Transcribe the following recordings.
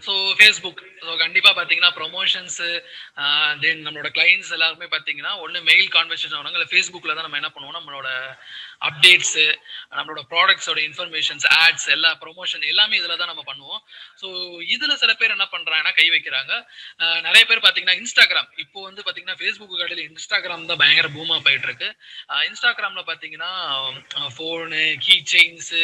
So Facebook so கண்டிப்பாக பார்த்தீங்கன்னா promotions தென் நம்மளோட கிளைண்ட்ஸ் எல்லாருமே பார்த்தீங்கன்னா ஒன்று மெயில் கான்வர்சேஷன் வராங்க இல்லை ஃபேஸ்புக்கில் தான் நம்ம என்ன பண்ணுவோம் நம்மளோட அப்டேட்ஸு நம்மளோட ப்ராடக்ட்ஸோட இன்ஃபர்மேஷன்ஸ் ஆட்ஸ் எல்லா ப்ரொமோஷன் எல்லாமே இதில் தான் நம்ம பண்ணுவோம். ஸோ இதில் சில பேர் என்ன பண்ணுறாங்கன்னா கை வைக்கிறாங்க. நிறைய பேர் பார்த்தீங்கன்னா இன்ஸ்டாகிராம் இப்போ வந்து பார்த்தீங்கன்னா ஃபேஸ்புக் கடையில் இன்ஸ்டாகிராம் தான் பயங்கர பூமாக போயிட்டு இருக்கு இன்ஸ்டாகிராமில் இன்ஸ்டாகிராம்ல பார்த்தீங்கன்னா ஃபோனு கீ செயின்ஸு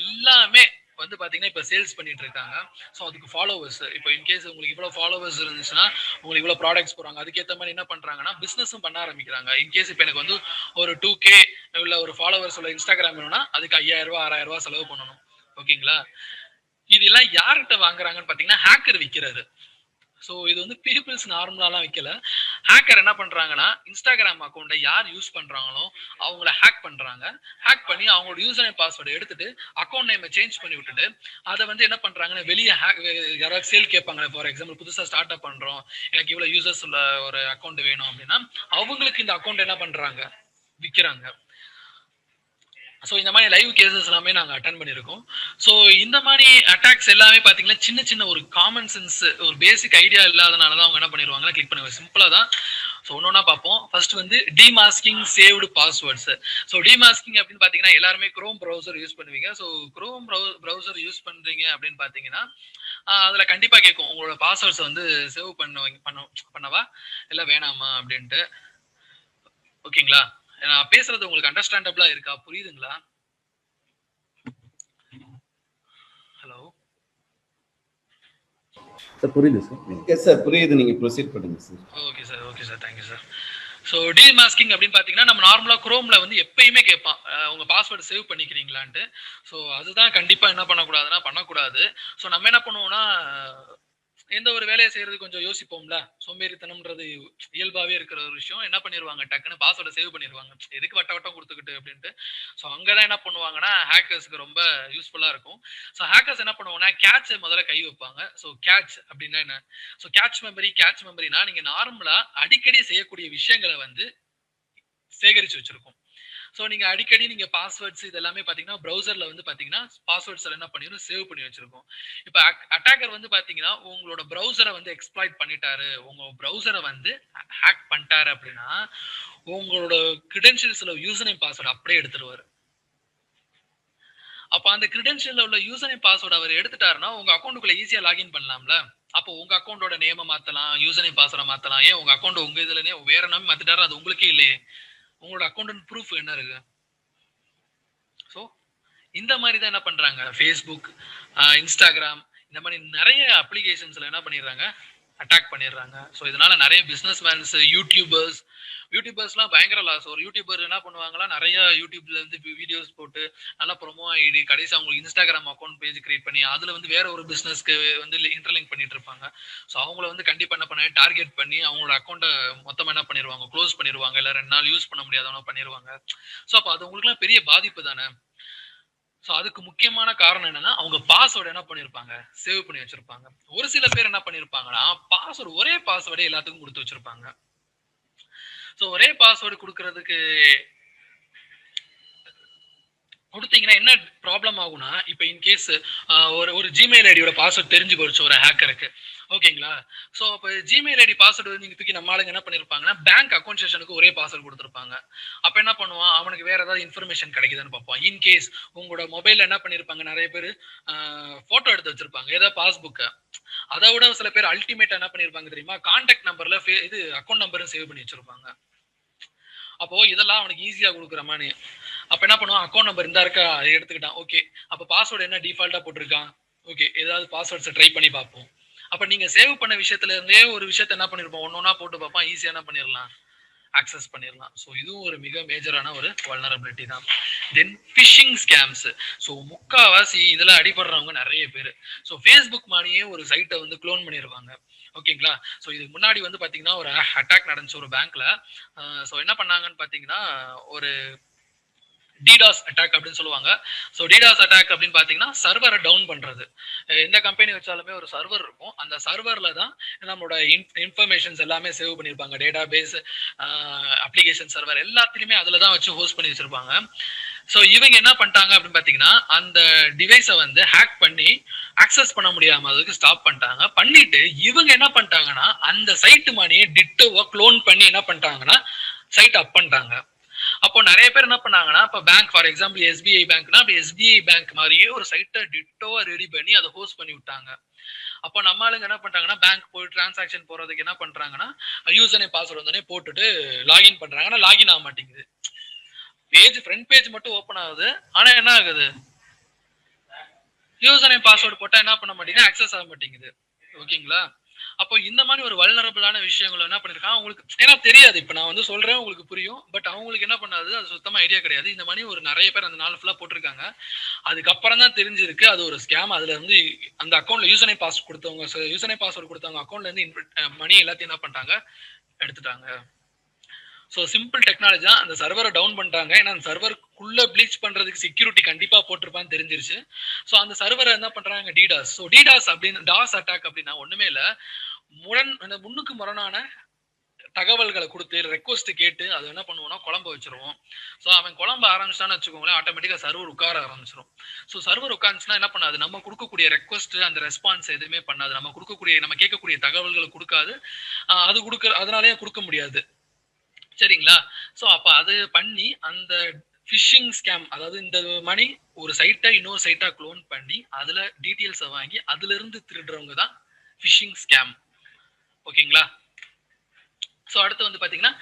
எல்லாமே வந்து பாத்தீங்கன்னா இப்போ சேல்ஸ் பண்ணிட்டு இருக்காங்க ஸோ அதுக்கு ஃபாலோவர்ஸ் இப்போ இன்கேஸ் உங்களுக்கு இவ்வளோ ஃபாலோவர்ஸ் இருந்துச்சுன்னா உங்களுக்கு இவ்வளோ ப்ராடக்ட்ஸ் போகிறாங்க அதுக்கேற்ற மாதிரி என்ன பண்றாங்கன்னா பிசினஸும் பண்ண ஆரம்பிக்கிறாங்க. இன்கேஸ் இப்போ எனக்கு வந்து ஒரு டூ கே உள்ள ஒரு ஃபாலோவர்ஸ் உள்ள இன்ஸ்டாகிராம் வேணும்னா அதுக்கு ஐயாயிரம் ரூபா ஆறாயிரம் ரூபாய் செலவு பண்ணணும். ஓகேங்களா இதெல்லாம் யார்கிட்ட வாங்குறாங்கன்னு பார்த்தீங்கன்னா ஹேக்கர் விற்கிறாரு ஸோ இது வந்து பீப்புள்ஸ் நார்மலாலாம் வைக்கல. ஹேக்கர் என்ன பண்ணுறாங்கன்னா இன்ஸ்டாகிராம் அக்கௌண்ட்டை யார் யூஸ் பண்ணுறாங்களோ அவங்கள ஹேக் பண்ணுறாங்க ஹேக் பண்ணி அவங்களோட யூசர் நேம் பாஸ்வேர்டு எடுத்துட்டு அக்கௌண்ட் நேமை சேஞ்ச் பண்ணி விட்டுட்டு அதை வந்து என்ன பண்ணுறாங்கன்னா வெளியே ஹேக் யாராவது சேல் கேட்பாங்க ஃபார் எக்ஸாம்பிள் புதுசாக ஸ்டார்ட் அப் பண்ணுறோம் எனக்கு இவ்வளோ யூசர்ஸ் உள்ள ஒரு அக்கௌண்ட் வேணும் அப்படின்னா அவங்களுக்கு இந்த அக்கௌண்ட் என்ன பண்ணுறாங்க விற்கிறாங்க ஸோ இந்த மாதிரி லைவ் கேசஸ் எல்லாமே நாங்கள் அட்டன் பண்ணியிருக்கோம். ஸோ இந்த மாதிரி அட்டாக்ஸ் எல்லாமே பார்த்தீங்கன்னா சின்ன சின்ன ஒரு காமன் சென்ஸ் ஒரு பேசிக் ஐடியா இல்லாதனால தான் அவங்க என்ன பண்ணிடுவாங்கன்னா கிளிக் பண்ணுவாங்க சிம்பிளாக தான். ஸோ ஒன்று ஒன்றா பார்ப்போம். ஃபர்ஸ்ட் வந்து demasking saved passwords so demasking அப்படின்னு பார்த்தீங்கன்னா எல்லாருமே க்ரோம் ப்ரௌசர் யூஸ் பண்ணுவீங்க. ஸோ க்ரோம் ப்ரௌசர் யூஸ் பண்ணுறீங்க அப்படின்னு பார்த்தீங்கன்னா அதில் கண்டிப்பாக கேட்கும். உங்களோட பாஸ்வேர்ட்ஸை வந்து சேவ் பண்ண பண்ண பண்ணவா? இல்லை வேணாமா அப்படின்ட்டு. ஓகேங்களா நான் பேசுறது உங்களுக்கு அண்டர்ஸ்டாண்டபிளா இருக்கா? புரியுதுங்களா? ஹலோ சார் புரியுது சார். எஸ் சார் புரியுது. நீங்க ப்ரொசீட் பண்ணுங்க sir okay sir okay sir thank you sir so demasking அப்படின்னு பார்த்தீங்கன்னா நம்ம நார்மலாக குரோம்ல வந்து எப்பயுமே கேட்பான். அஹ் உங்க பாஸ்வேர்டு சேவ் பண்ணிக்கிறீங்களான்ட்டு. ஸோ அதுதான் கண்டிப்பாக என்ன பண்ணக்கூடாதுன்னா பண்ணக்கூடாது. ஸோ நம்ம என்ன பண்ணுவோம்னா எந்த ஒரு வேலையை செய்யறது கொஞ்சம் யோசிப்போம்ல? சோம்பேறித்தனம்ன்றது இயல்பாவே இருக்கிற ஒரு விஷயம். என்ன பண்ணிடுவாங்க டக்குன்னு பாஸ்வேர்டை சேவ் பண்ணிடுவாங்க எதுக்கு வட்ட வட்டம் கொடுத்துக்கிட்டு அப்படின்ட்டு. ஸோ அங்கதான் என்ன பண்ணுவாங்கன்னா ஹேக்கர்ஸ்க்கு ரொம்ப யூஸ்ஃபுல்லா இருக்கும். ஸோ ஹேக்கர்ஸ் என்ன பண்ணுவாங்கன்னா கேட்ச் முதல்ல கை வைப்பாங்க. ஸோ கேட்ச் அப்படின்னா என்ன? ஸோ கேட்ச் மெமரி கேட்ச் மெமரினா நீங்க நார்மலா அடிக்கடி செய்யக்கூடிய விஷயங்களை வந்து சேகரிச்சு வச்சிருக்கோம். ஸோ நீங்க அடிக்கடி நீங்க பாஸ்வேர்ட்ஸ் இது எல்லாமே பாத்தீங்கன்னா ப்ரௌசர்ல வந்து பாத்தீங்கன்னா பாஸ்வேர்ட்ஸ் என்ன பண்ணிடும் சேவ் பண்ணி வச்சிருக்கோம். இப்போ அட்டாக்கர் வந்து பாத்தீங்கன்னா உங்களோட ப்ரௌசரை வந்து எக்ஸ்ப்ளாய்ட் பண்ணிட்டாரு. உங்க ப்ரௌசரை வந்து ஹேக் பண்ணிட்டாரு அப்படின்னா உங்களோட கிரெடென்ஷியல்ஸ்ல யூசர் நேம் பாஸ்வேர்டு அப்படியே எடுத்துருவாரு. அப்ப அந்த கிரெடென்ஷியல்ல உள்ள யூசர் நேம் பாஸ்வேர்டு அவர் எடுத்துட்டாருன்னா உங்க அக்கௌண்ட்டுக்குள்ள ஈஸியா லாகின் பண்ணலாம்ல. அப்போ உங்க அக்கௌண்டோட நேமை மாத்தலாம் யூசர் நேம் பாஸ்வேர்டை மாத்தலாம். ஏன் உங்க அக்கௌண்ட் உங்க இதுலனே வேற நம்பி மாத்திட்டாரு? அது உங்களுக்கே இல்லையே. உங்களோட அக்கௌண்ட் ப்ரூஃப் என்ன இருக்கு? ஸோ இந்த மாதிரி தான் என்ன பண்றாங்க? ஃபேஸ்புக் இன்ஸ்டாகிராம் இந்த மாதிரி நிறைய அப்ளிகேஷன்ஸ்ல என்ன பண்ணிடுறாங்க? அட்டாக் பண்ணிடுறாங்க. ஸோ இதனால நிறைய பிஸ்னஸ் மேன்ஸ் யூடியூபர்ஸ் யூடியூபர்ஸ்லாம் பயங்கர லாஸ் ஒரு யூடியூபர் என்ன பண்ணுவாங்களா நிறைய யூடியூப்ல இருந்து வீடியோஸ் போட்டு நல்லா ப்ரொமோ ஐடி கடைசி அவங்களுக்கு இன்ஸ்டாகிராம் அக்கௌண்ட் பேஜ் கிரியேட் பண்ணி அதுல வந்து வேற ஒரு பிசினஸ்க்கு வந்து இன்டர்லிங்க் பண்ணிட்டு இருப்பாங்க. ஸோ அவங்கள வந்து கண்டிப்பா என்ன பண்ண டார்கெட் பண்ணி அவங்களோட அக்கௌண்ட்டை மொத்தமா என்ன பண்ணிடுவாங்க க்ளோஸ் பண்ணிடுவாங்க இல்ல ரெண்டு நாள் யூஸ் பண்ண முடியாதவங்க பண்ணிடுவாங்க ஸோ அப்போ அது உங்களுக்குலாம் பெரிய பாதிப்பு தானே? ஸோ அதுக்கு முக்கியமான காரணம் என்னன்னா அவங்க பாஸ்வேர்டு என்ன பண்ணியிருப்பாங்க சேவ் பண்ணி வச்சிருப்பாங்க. ஒரு சில பேர் என்ன பண்ணிருப்பாங்கன்னா பாஸ்வேர்டு ஒரே பாஸ்வேர்டே எல்லாத்துக்கும் கொடுத்து வச்சிருப்பாங்க. ஸோ ஒரே பாஸ்வேர்டு கொடுக்கறதுக்கு கொடுத்தீங்கன்னா என்ன ப்ராப்ளம் ஆகும்னா இப்போ இன்கேஸ் ஒரு ஒரு ஜிமெயில் ஐடியோட பாஸ்வேர்ட் தெரிஞ்சு போச்சு ஒரு ஹேக்கருக்கு ஓகேங்களா ஸோ அப்போ ஜிமெயில் ஐடி பாஸ்வேர்டு நீங்கள் தூக்கி நம்ம ஆளுங்க என்ன பண்ணியிருப்பாங்கன்னா பேங்க் அக்கௌண்ட் செஷனுக்கு ஒரே பாஸ்வேர்டு கொடுத்துருப்பாங்க. அப்போ என்ன பண்ணுவான்? அவனுக்கு வேற ஏதாவது இன்ஃபர்மேஷன் கிடைக்குதுன்னு பார்ப்பான். இன்கேஸ் உங்களோட மொபைலில் என்ன பண்ணியிருப்பாங்க நிறைய பேர் ஃபோட்டோ எடுத்து வச்சிருப்பாங்க. ஏதாவது பாஸ்புக்கை அதை விட சில பேர் அல்டிமேட்டாக என்ன பண்ணிருப்பாங்க தெரியுமா? கான்டாக்ட் நம்பரில் இது அக்கௌண்ட் நம்பரும் சேவ் பண்ணி வச்சிருப்பாங்க. அப்போ இதெல்லாம் அவனுக்கு ஈஸியா கொடுக்குற மாதிரி அப்ப என்ன பண்ணுவான்? அக்கௌண்ட் நம்பர் இருந்தா இருக்கா? அதை எடுத்துக்கிட்டான். ஓகே அப்ப பாஸ்வேர்டு என்ன? டிஃபால்ட்டா போட்டிருக்கான். ஓகே ஏதாவது பாஸ்வேர்ட்ஸை ட்ரை பண்ணி பார்ப்போம். அப்ப நீங்க சேவ் பண்ண விஷயத்துல இருந்தே ஒரு விஷயத்த என்ன பண்ணிருப்போம்? ஒன்னொன்னா போட்டு பார்ப்பான் ஈஸியா என்ன பண்ணிடலாம் ஆக்சஸ் பண்ணிடலாம் ஸோ இதுவும் ஒரு மிக மேஜரான ஒரு வல்னரபிலிட்டி தான். தென் ஃபிஷிங் ஸ்கேம்ஸ் ஸோ முக்காவாசி இதில் அடிபடுறவங்க நிறைய பேர். ஸோ ஃபேஸ்புக் மாதிரியே ஒரு சைட்டை வந்து க்ளோன் பண்ணிடுவாங்க ஓகேங்களா ஸோ இதுக்கு முன்னாடி வந்து பார்த்தீங்கன்னா ஒரு அட்டாக் நடந்துச்சு ஒரு பேங்க்ல ஸோ என்ன பண்ணாங்கன்னு பார்த்தீங்கன்னா ஒரு டிடாஸ் அட்டாக் அப்படின்னு சொல்லுவாங்க. ஸோ டிடாஸ் அட்டாக் அப்படின்னு பார்த்தீங்கன்னா சர்வரை டவுன் பண்ணுறது எந்த கம்பெனி வச்சாலுமே ஒரு சர்வர் இருக்கும். அந்த சர்வரில் தான் நம்மளோட இன் இன்ஃபர்மேஷன்ஸ் எல்லாமே சேவ் பண்ணியிருப்பாங்க டேட்டா பேஸ் அப்ளிகேஷன் சர்வர் எல்லாத்துலேயுமே அதில் தான் வச்சு ஹோஸ்ட் பண்ணி வச்சுருப்பாங்க. ஸோ இவங்க என்ன பண்ணிட்டாங்க அப்படின்னு பார்த்தீங்கன்னா அந்த டிவைஸை வந்து ஹேக் பண்ணி அக்சஸ் பண்ண முடியாம அதுக்கு ஸ்டாப் பண்ணிட்டாங்க. பண்ணிட்டு இவங்க என்ன பண்ணிட்டாங்கன்னா அந்த சைட்டு மணியை டிட்டோவை க்ளோன் பண்ணி என்ன பண்ணிட்டாங்கன்னா சைட் அப் பண்ணிட்டாங்க. அப்போ நிறைய பேர் என்ன பண்ணாங்கன்னா இப்போ பேங்க் ஃபார் எக்ஸாம்பிள் எஸ்பிஐ பேங்க்னா அப்படி எஸ்பிஐ பேங்க் மாதிரியே ஒரு சைட்டை டிட்டோவா ரெடி பண்ணி அதை ஹோஸ்ட் பண்ணி விட்டாங்க. அப்போ நம்ம ஆளுங்க என்ன பண்றாங்கன்னா பேங்க் போய் டிரான்சாக்ஷன் போறதுக்கு என்ன பண்றாங்கன்னா யூசர் நேம் பாஸ்வேர்டு வந்தோடனே போட்டுட்டு லாகின் பண்றாங்க ஆனால் லாகின் ஆக மாட்டேங்குது. பேஜ் ஃப்ரண்ட் பேஜ் மட்டும் ஓப்பன் ஆகுது. ஆனா என்ன ஆகுது? யூசர் நேம் பாஸ்வேர்டு போட்டா என்ன பண்ண மாட்டேங்குது? அக்சஸ் ஆக மாட்டேங்குது. ஓகேங்களா அப்போ இந்த மாதிரி ஒரு வல்னரபிளான விஷயங்கள் என்ன பண்ணிருக்காங்க அவங்களுக்கு ஏன்னா தெரியாது இப்போ நான் வந்து சொல்றேன் உங்களுக்கு புரியும். பட் அவங்களுக்கு என்ன பண்ணாது? அது சுத்தமா ஐடியா கிடையாது. இந்த மாதிரி ஒரு நிறைய பேர் அந்த நாள் ஃபுல்லா போட்டிருக்காங்க. அதுக்கப்புறம் தான் தெரிஞ்சிருக்கு அது ஒரு ஸ்கேம் அதுல இருந்து அந்த அக்கௌண்ட்ல யூசனை பாஸ் கொடுத்தவங்க யூசனை பாஸ்வேர்ட் பாஸ்வேர்டு கொடுத்தவங்க அக்கௌண்ட்ல இருந்து மணி எல்லாத்தையும் என்ன பண்ணிட்டாங்க? எடுத்துட்டாங்க. ஸோ சிம்பிள் டெக்னாலஜி தான். அந்த சர்வரை டவுன் பண்ணிட்டாங்க. ஏன்னா அந்த சர்வர் உள்ள ப்ளீச் பண்றதுக்கு செக்யூரிட்டி கண்டிப்பா போட்டிருப்பான்னு தெரிஞ்சிருச்சு. ஸோ அந்த சர்வரை என்ன பண்றாங்க? டிடாஸ் ஸோ டிடாஸ் அப்படின்னு டாஸ் அட்டாக் அப்படின்னா ஒண்ணுமே இல்லை. முரண் அந்த முன்னுக்கு முரணான தகவல்களை கொடுத்து ரெக்வஸ்ட் கேட்டு அது என்ன பண்ணுவோம்னா குழம்ப வச்சிருவோம். ஸோ அவன் குழம்ப ஆரம்பிச்சான்னு வச்சுக்கோங்களேன் ஆட்டோமேட்டிக்காக சர்வர் உட்கார ஆரம்பிச்சிடும் ஸோ சர்வர் உட்காந்துச்சுன்னா என்ன பண்ணாது? நம்ம கொடுக்கக்கூடிய ரெக்வஸ்ட் அந்த ரெஸ்பான்ஸ் எதுவுமே பண்ணாது. நம்ம கொடுக்கக்கூடிய நம்ம கேட்கக்கூடிய தகவல்களை கொடுக்காது. அது கொடுக்குற அதனாலேயே கொடுக்க முடியாது. சரிங்களா? ஸோ அப்போ அது பண்ணி அந்த ஃபிஷிங் ஸ்கேம் அதாவது இந்த மணி ஒரு சைட்டை இன்னொரு சைட்டா க்ளோன் பண்ணி அதுல டீட்டெயில்ஸை வாங்கி அதுல இருந்து திருடுறவங்க தான் ஃபிஷிங் ஸ்கேம் ஓகேங்களா ஸோ அடுத்து வந்து பார்த்தீங்கன்னா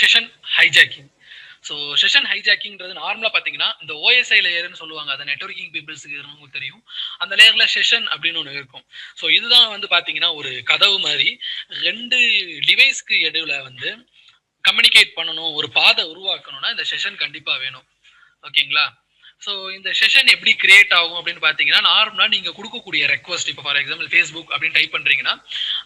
செஷன் ஹைஜாக்கிங் ஸோ செஷன் ஹைஜாக்கிங்கிறது நார்மலாக பார்த்தீங்கன்னா இந்த ஓஎஸ்ஐ லேயர்னு சொல்லுவாங்க அந்த நெட்ஒர்க்கிங் பீப்புள்ஸுக்கு உங்களுக்கு தெரியும். அந்த லேயரில் செஷன் அப்படின்னு ஒன்று இருக்கும். ஸோ இதுதான் வந்து பார்த்தீங்கன்னா ஒரு கதவு மாதிரி ரெண்டு டிவைஸ்க்கு இடையில வந்து கம்யூனிகேட் பண்ணணும் ஒரு பாதை உருவாக்கணும்னா இந்த செஷன் கண்டிப்பாக வேணும். ஓகேங்களா? ஸோ இந்த செஷன் எப்படி கிரியேட் ஆகும் அப்படின்னு பார்த்தீங்கன்னா நார்மலாக நீங்கள் கொடுக்கக்கூடிய ரெக்வஸ்ட் இப்போ ஃபார் எக்ஸாம்பிள் ஃபேஸ்புக் அப்படின்னு டைப் பண்ணுறீங்கன்னா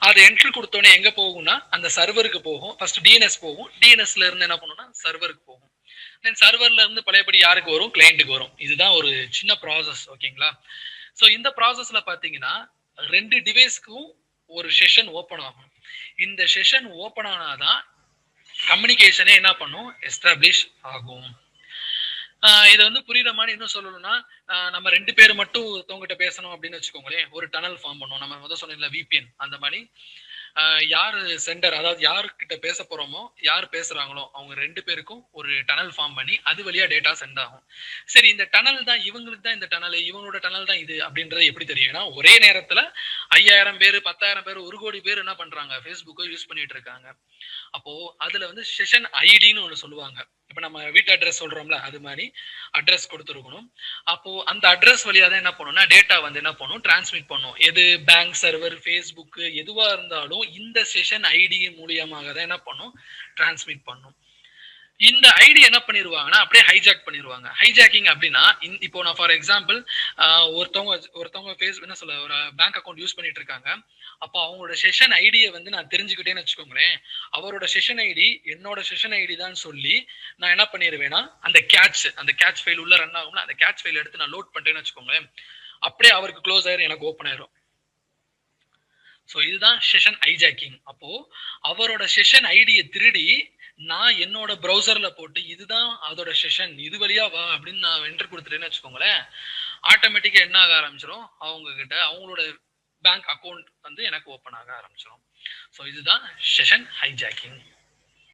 அது என்ட்ரி கொடுத்தோன்னே எங்கே போகும்னா அந்த சர்வருக்கு போகும். ஃபர்ஸ்ட் டிஎன்எஸ் போகும். டிஎன்எஸ்ல இருந்து என்ன பண்ணுன்னா சர்வருக்கு போகும். தென் சர்வர்ல இருந்து பழையபடி யாருக்கு வரும்? கிளைண்ட்டுக்கு வரும். இதுதான் ஒரு சின்ன ப்ராசஸ் ஓகேங்களா? ஸோ இந்த ப்ராசஸ்ல பார்த்தீங்கன்னா ரெண்டு டிவைஸ்க்கும் ஒரு செஷன் ஓப்பன் ஆகும். இந்த செஷன் ஓப்பன் ஆனாதான் கம்யூனிகேஷனே என்ன பண்ணும்? எஸ்டாப்ளிஷ் ஆகும். இதை வந்து புரியுற மாதிரி இன்னும் சொல்லணும்னா ஆஹ் நம்ம ரெண்டு பேர் மட்டும் ஒருத்தவங்ககிட்ட பேசணும் அப்படின்னு வச்சுக்கோங்களேன். ஒரு டனல் ஃபார்ம் பண்ணுவோம். நம்ம முதல் சொன்ன விபிஎன் அந்த மாதிரி. ஆஹ் சென்டர் அதாவது யாருக்கிட்ட பேச போறோமோ யார் பேசுறாங்களோ அவங்க ரெண்டு பேருக்கும் ஒரு டனல் ஃபார்ம் பண்ணி அது வழியா டேட்டா சென்ட் ஆகும். சரி இந்த டனல் தான் இவங்களுக்கு தான் இந்த டனல் இவங்களோட டனல் தான் இது அப்படின்றது எப்படி தெரியும்? ஒரே நேரத்துல ஐயாயிரம் பேர் பத்தாயிரம் பேர் ஒரு கோடி பேர் என்ன பண்றாங்க? ஃபேஸ்புக்கை யூஸ் பண்ணிட்டு இருக்காங்க. அப்போ அதுல வந்து செஷன் ஐடின்னு ஒன்று சொல்லுவாங்க. இப்போ நம்ம வீட்டு அட்ரஸ் சொல்றோம்ல அது மாதிரி அட்ரஸ் கொடுத்துருக்கணும். அப்போ அந்த அட்ரஸ் வழியாக தான் என்ன பண்ணும்னா டேட்டா வந்து என்ன பண்ணும் டிரான்ஸ்மிட் பண்ணும் எது பேங்க் சர்வர் ஃபேஸ்புக்கு எதுவாக இருந்தாலும் இந்த செஷன் ஐடி மூலியமாக தான் என்ன பண்ணும் டிரான்ஸ்மிட் பண்ணும் இந்த ஐடி என்ன பண்ணிடுவாங்கன்னா அப்படியே ஹைஜாக் பண்ணிடுவாங்க ஹைஜாக்கிங் அப்படின்னா இப்போ நான் ஃபார் எக்ஸாம்பிள் ஒருத்தவங்க ஒருத்தவங்க ஃபேஸ் என்ன சொல்ல ஒரு பேங்க் அக்கௌண்ட் யூஸ் பண்ணிட்டு இருக்காங்க. அப்போ அவங்களோட செஷன் ஐடியை வந்து நான் தெரிஞ்சுக்கிட்டேன்னு வச்சுக்கோங்களேன். அவரோட செஷன் ஐடி என்னோட செஷன் ஐடி தான் சொல்லி நான் என்ன பண்ணிடுவேன்னா அந்த கேட்ச் அந்த கேட்ச் ஃபைல் உள்ள ரன் ஆகும்னா அந்த கேட்ச் ஃபைல் எடுத்து நான் லோட் பண்ணிட்டேன்னு வச்சுக்கோங்களேன். அப்படியே அவருக்கு க்ளோஸ் ஆயிரும் எனக்கு ஓப்பன் ஆயிரும். ஸோ இதுதான் செஷன் ஐஜாக்கிங் அப்போ அவரோட செஷன் ஐடியை திருடி நான் என்னோட ப்ரௌசர்ல போட்டு இதுதான் அதோட செஷன் இது வழியா வா அப்படின்னு நான் என்டர் கொடுத்துட்டேன்னு வச்சுக்கோங்களேன் ஆட்டோமேட்டிக்கா என்ன ஆக ஆரம்பிச்சிடும் அவங்க கிட்ட அவங்களோட பேங்க் அக்கௌண்ட் வந்து எனக்கு ஓப்பன் ஆக ஆரம்பிச்சிடும் ஸோ இதுதான் செஷன் ஹைஜாக்கிங்